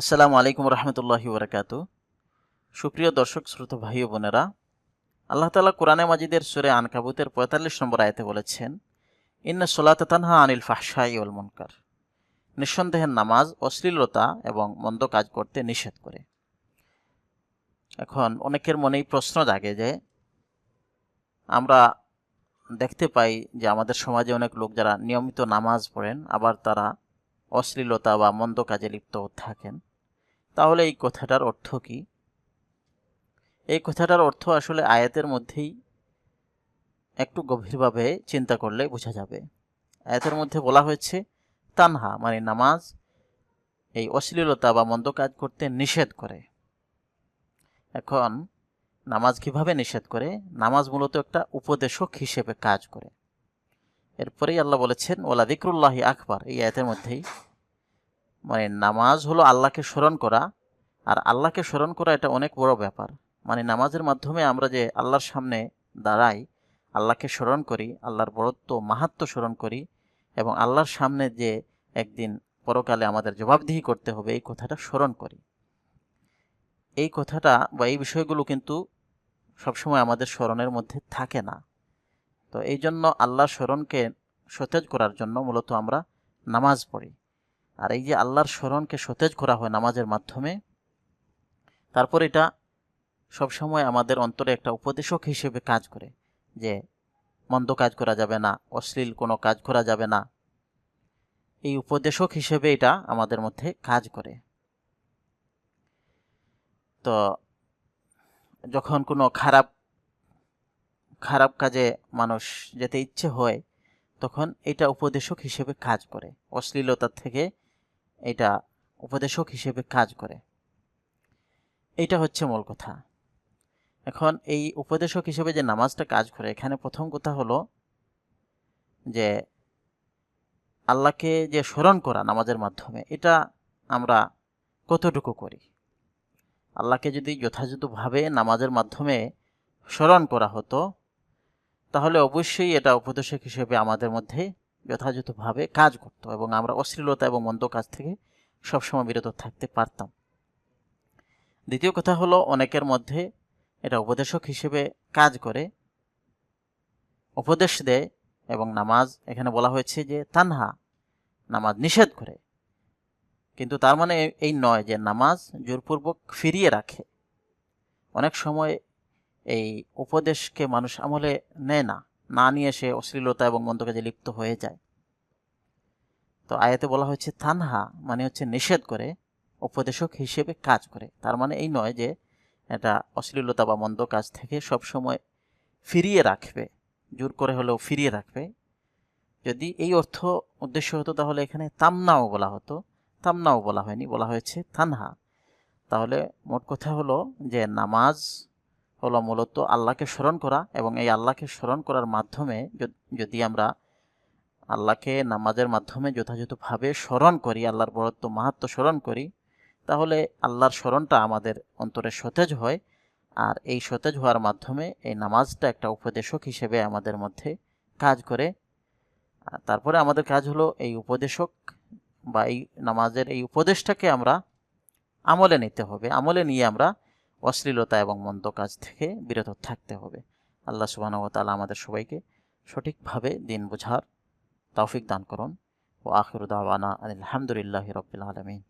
আসসালামু আলাইকুম রহমতুল্লাহি বরকাত সুপ্রিয় দর্শক, শ্রোত ভাই বোনেরা, আল্লাহ তালা কোরআনে মাজিদের সুরে আনকাবুতের পঁয়তাল্লিশ নম্বর আয়তে বলেছেন, ইন্না সোলাত তানহা আনিল ফাহশাই ওল মনকার। নিঃসন্দেহের নামাজ অশ্লীলতা এবং মন্দ কাজ করতে নিষেধ করে। এখন অনেকের মনেই প্রশ্ন জাগে যে, আমরা দেখতে পাই যে আমাদের সমাজে অনেক লোক যারা নিয়মিত নামাজ পড়েন, আবার তারা অশ্লীলতা বা মন্দ কাজে লিপ্ত থাকেন। তাহলে এই কথাটার অর্থ কি? এই কথাটার অর্থ আসলে আয়াতের মধ্যেই একটু গভীরভাবে চিন্তা করলে বোঝা যাবে। আয়াতের মধ্যে বলা হয়েছে, তানহা মানে নামাজ, এই অশ্লীলতা বা মন্দ কাজ করতে নিষেধ করে। এখন, নামাজ কীভাবে নিষেধ করে? নামাজ মূলত একটা উপদেশক হিসেবে কাজ করে। এরপরেই আল্লাহ বলেছেন ওলা দিকরুল্লাহি আকবার। এই আয়াতের মধ্যেই মানে নামাজ হলো আল্লাহকে স্মরণ করা আর আল্লাহকে স্মরণ করা এটা অনেক বড় ব্যাপার। মানে নামাজের মাধ্যমে আমরা যে আল্লাহর সামনে দাঁড়াই, আল্লাহকে স্মরণ করি, আল্লাহর বড়ত্ব মাহাত্ম স্মরণ করি এবং আল্লাহর সামনে যে একদিন পরকালে আমাদের জবাবদিহি করতে হবে, এই কথাটা স্মরণ করি। এই কথাটা বা এই বিষয়গুলো কিন্তু সবসময় আমাদের স্মরণের মধ্যে থাকে না। তো এই জন্য আল্লাহর স্মরণকে সতেজ করার জন্য মূলত আমরা নামাজ পড়ি। আর এই যে আল্লাহর স্মরণকে সতেজ করা হয় নামাজের মাধ্যমে তারপর এটা সবসময় আমাদের অন্তরে একটা উপদেশক হিসেবে কাজ করে যে, মন্দ কাজ করা যাবে না, অশ্লীল কোনো কাজ করা যাবে না। এই উপদেশক হিসেবে এটা আমাদের মধ্যে কাজ করে। তো, যখন কোনো খারাপ খারাপ কাজে মানুষ যেতে ইচ্ছে হয়, তখন এটা উপদেশক হিসেবে কাজ করে। অশ্লীলতার থেকে এটা উপদেশক হিসেবে কাজ করে। এইটা হচ্ছে মূল কথা। এখন এই উপদেশক হিসেবে যে নামাজটা কাজ করে, এখানে প্রথম কথা হলো যে আল্লাহকে যে স্মরণ করা নামাজের মাধ্যমে, এটা আমরা কতটুকু করি? আল্লাহকে যদি যথাযথভাবে নামাজের মাধ্যমে স্মরণ করা হতো, তাহলে অবশ্যই এটা উপদেশক হিসেবে আমাদের মধ্যে যথাযথভাবে কাজ করত এবং আমরা অশ্লীলতা এবং মন্দ কাজ থেকে সবসময় বিরত থাকতে পারতাম। দ্বিতীয় কথা হলো, অনেকের মধ্যে এটা উপদেশক হিসেবে কাজ করে, উপদেশ দেয় এবং নামাজ এখানে বলা হয়েছে যে তানহা, নামাজ নিষেধ করে। কিন্তু তার মানে এই নয় যে নামাজ জোরপূর্বক ফিরিয়ে রাখে। অনেক সময় এই উপদেশকে মানুষ আমলে নেয় না না নিয়ে সে অশ্লীলতা এবং মন্দ কাজে লিপ্ত হয়ে যায়। তো আয়াতে বলা হয়েছে থানহা মানে হচ্ছে নিষেধ করে উপদেশক হিসেবে কাজ করে। তার মানে এই নয় যে এটা অশ্লীলতা বা মন্দ কাজ থেকে সব সময় ফিরিয়ে রাখবে, জোর করে হলেও ফিরিয়ে রাখবে। যদি এই অর্থ উদ্দেশ্য হতো তাহলে এখানে তামনাও বলা হতো, তামনাও বলা হয়নি, বলা হয়েছে তানহা। তাহলে মোট কথা হলো যে নামাজ হলো মূলত আল্লাহকে স্মরণ করা এবং এই আল্লাহকে স্মরণ করার মাধ্যমে যদি আমরা আল্লাহকে নামাজের মাধ্যমে যথাযথভাবে স্মরণ করি, আল্লাহর বরত্ব মাহাত্ম স্মরণ করি তাহলে আল্লাহর স্মরণটা আমাদের অন্তরে সতেজ হয় আর এই সতেজ হওয়ার মাধ্যমে এই নামাজটা একটা উপদেশক হিসেবে আমাদের মধ্যে কাজ করে। তারপরে আমাদের কাজ হলো এই উপদেশক বা এই নামাজের এই উপদেশটাকে আমরা আমলে নিতে হবে। আমলে নিয়ে আমরা অশ্লীলতা এবং মন্দ কাজ থেকে বিরত থাকতে হবে। আল্লাহ সুবাহতালা আমাদের সবাইকে সঠিকভাবে দিন বোঝার তৌফিক দান করুন। ও আখির দাওয়ানা আলহামদুলিল্লাহ রবিল আলমিন।